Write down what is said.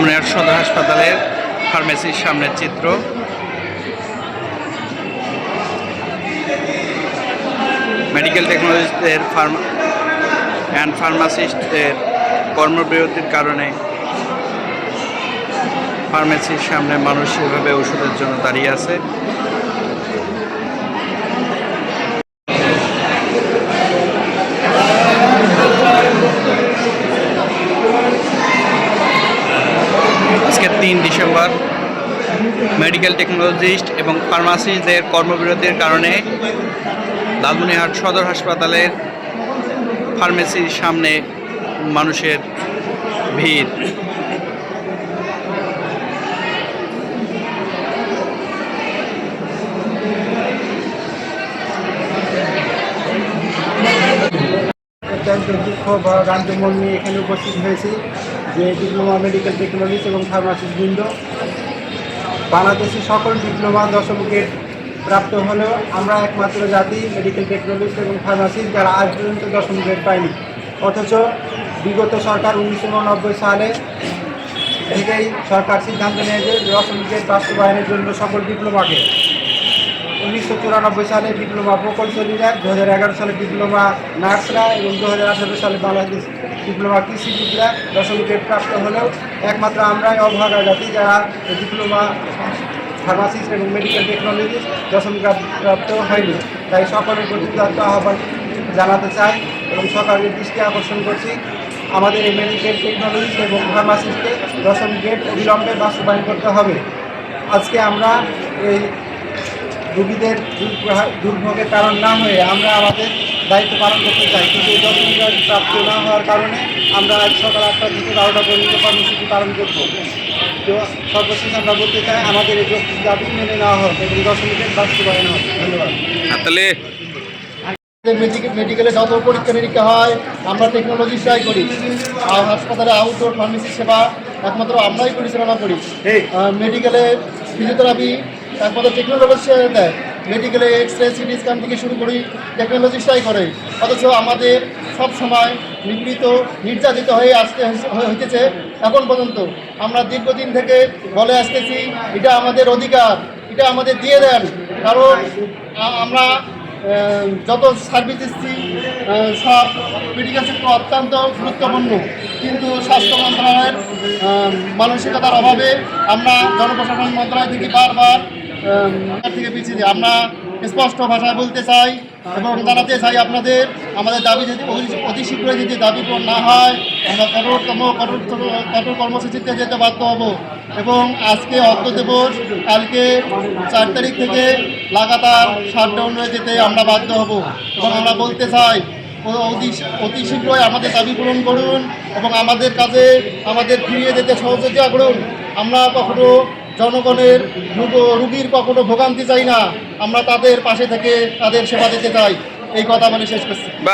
লালমনিরহাট সদর হাসপাতালের ফার্মেসির সামনের চিত্র। মেডিকেল টেকনোলজিস্টদের ফার্মা অ্যান্ড ফার্মাসিস্টদের কর্মবিরতির কারণে ফার্মেসির সামনে মানুষ সেভাবে ওষুধের জন্য দাঁড়িয়ে আছে। আজকে তিন ডিসেম্বর। মেডিকেল টেকনোলজিস্ট এবং ফার্মাসিস্টদের কর্মবিরতির কারণে লালমনিরহাট সদর হাসপাতালের ফার্মেসির সামনে মানুষের ভিড়। অত্যন্ত দুঃখ বা গান্ধমন নিয়ে এখানে উপস্থিত হয়েছি। যে ডিপ্লোমা মেডিকেল টেকনোলজিস্ট এবং ফার্মাসিস্ট বৃন্দ, বাংলাদেশের সকল ডিপ্লোমা দশম গ্রেড প্রাপ্ত হলেও আমরা একমাত্র জাতি মেডিকেল টেকনোলজিস্ট এবং ফার্মাসিস্ট যারা আজ পর্যন্ত দশম গ্রেড পায়নি। অথচ বিগত সরকার উনিশশো উননব্বই সালে থেকেই সরকার সিদ্ধান্ত নিয়েছে দশম গ্রেড বাস্তবায়নের জন্য সকল ডিপ্লোমাকে উনিশশো চুরানব্বই সালে ডিপ্লোমা প্রকৌশলীরা দু হাজার এগারো সালে ডিপ্লোমা নার্সরা এবং দু হাজার আঠারো সালে বাংলাদেশ ডিপ্লোমা কৃষিবিদরা দশম গ্রেড প্রাপ্ত হলেও একমাত্র আমরাই অভাগা জাতি যারা ডিপ্লোমা ফার্মাসিস্ট এবং মেডিকেল টেকনোলজিস্ট দশম গ্রেড প্রাপ্ত হয়নি। তাই সকলের প্রতি আহ্বান জানাতে চাই এবং সরকারের দৃষ্টি আকর্ষণ করছি। আমাদের এই মেডিকেল টেকনোলজিস্ট এবং ফার্মাসিস্টকে দশম গ্রেড অবিলম্বে বাস্তবায়ন করতে হবে। আজকে আমরা এই রুগীদের দুর্ভা- দুর্ভোগের কারণ না হয়ে আমরা আমাদের দায়িত্ব পালন করতে চাই। কিন্তু এই দশমিক প্রাপ্ত না হওয়ার কারণে আমরা আজ সকাল আটটা থেকে বারোটা পর্যন্ত কর্মসূচি পালন করব। তো সর্বশেষ আমরা বলতে চাই আমাদের এই দাবি মেনে নেওয়া হোক এবং দশমিকের বাস্তবায়ন হোক। ধন্যবাদ। মেডিকেল মেডিকেলে যত পরীক্ষা নিরীক্ষা হয় আমরা টেকনোলজি ট্রাই করি। আর হাসপাতালে আউটডোর ফার্মেসি সেবা একমাত্র আমরাই পরিচালনা করি। মেডিকেলে ফিজিওথেরাপি একমাত্র টেকনোলজি দেয় মেডিকেলে এক্স রে সিটি স্ক্যান থেকে শুরু করি টেকনোলজিস্টাই করে। অথচ আমাদের সব সময় নিপীড়িত নির্যাতিত হয়ে আসতে হইতেছে এখন পর্যন্ত। আমরা দীর্ঘদিন থেকে বলে আসতেছি, এটা আমাদের অধিকার, এটা আমাদের দিয়ে দেন। কারণ আমরা যত সার্ভিস দিচ্ছি সব মেডিকেল সেক্টর অত্যন্ত গুরুত্বপূর্ণ। কিন্তু স্বাস্থ্য মন্ত্রণালয়ের মানসিকতার অভাবে আমরা জনপ্রশাসন মন্ত্রণালয় থেকে বারবার থেকে পিছিয়ে আমরা স্পষ্ট ভাষায় বলতে চাই এবং জানাতে চাই আপনাদের, আমাদের দাবি যদি অতি- শীঘ্রই যদি দাবি পূরণ না হয়, আমরা কঠোরতম কঠোর কঠোর কর্মসূচিতে যেতে বাধ্য হব। এবং আজকে অর্থ দিবস, কালকে চার তারিখ থেকে লাগাতার শাটডাউন হয়ে যেতে আমরা বাধ্য হব। এবং আমরা বলতে চাই অতি অতি শীঘ্রই আমাদের দাবি পূরণ করুন এবং আমাদের কাজে, আমাদের ফিরিয়ে যেতে সহযোগিতা করুন আমরা কখনো জনগণের রোগ- রুগীর কখনো ভোগান্তি চাই না। আমরা তাদের পাশে থেকে তাদের সেবা দিতে চাই। এই কথা বলে শেষ করছি।